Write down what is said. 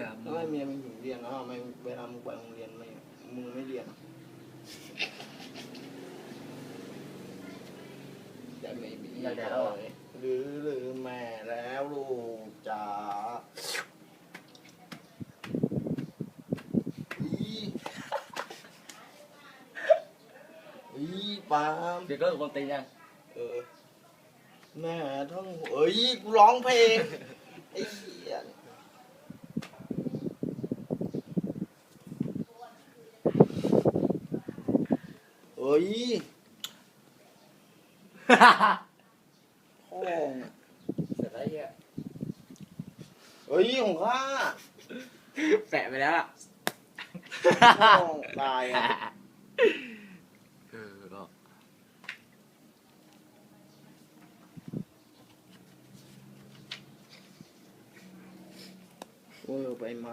หี้ยทำไมเมียมึงถึงเรียนแล้วทำไมเวลามึงไปโรงเรียนไม่มึงไม่เรียนอะอยากไม่มีเลยหรือหรือแม่แล้วลูกจ๋าอีอีปาล์มเด็กก็คนตีนยังเออแม่ท่องเอ้ยกูร้องเพลงไอ้ เหี้ยเอ้ยพ่องเสร็จแล้วเหี้ยเอ้ยของข้าแปะไปแล้วอะพ่องตายอะเออก็เวอร์ไปไหม